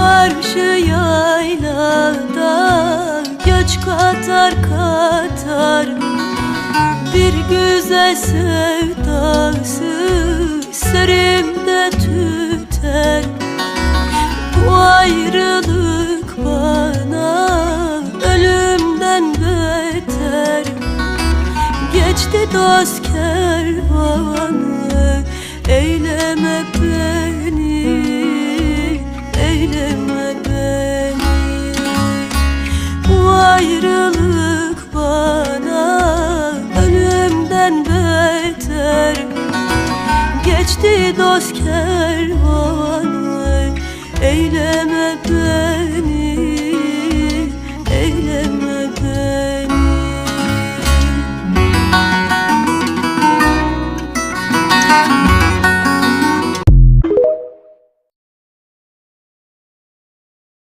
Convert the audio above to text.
Karşı yaylada göç katar katar. Bir güzel sevdası serimde tüter. Bu ayrılık bana ölümden beter. Geçti dost kervanı Eyleme beni ayrılık bana ölümden beter. Geçti dost kervanı eyleme beni Eyleme beni.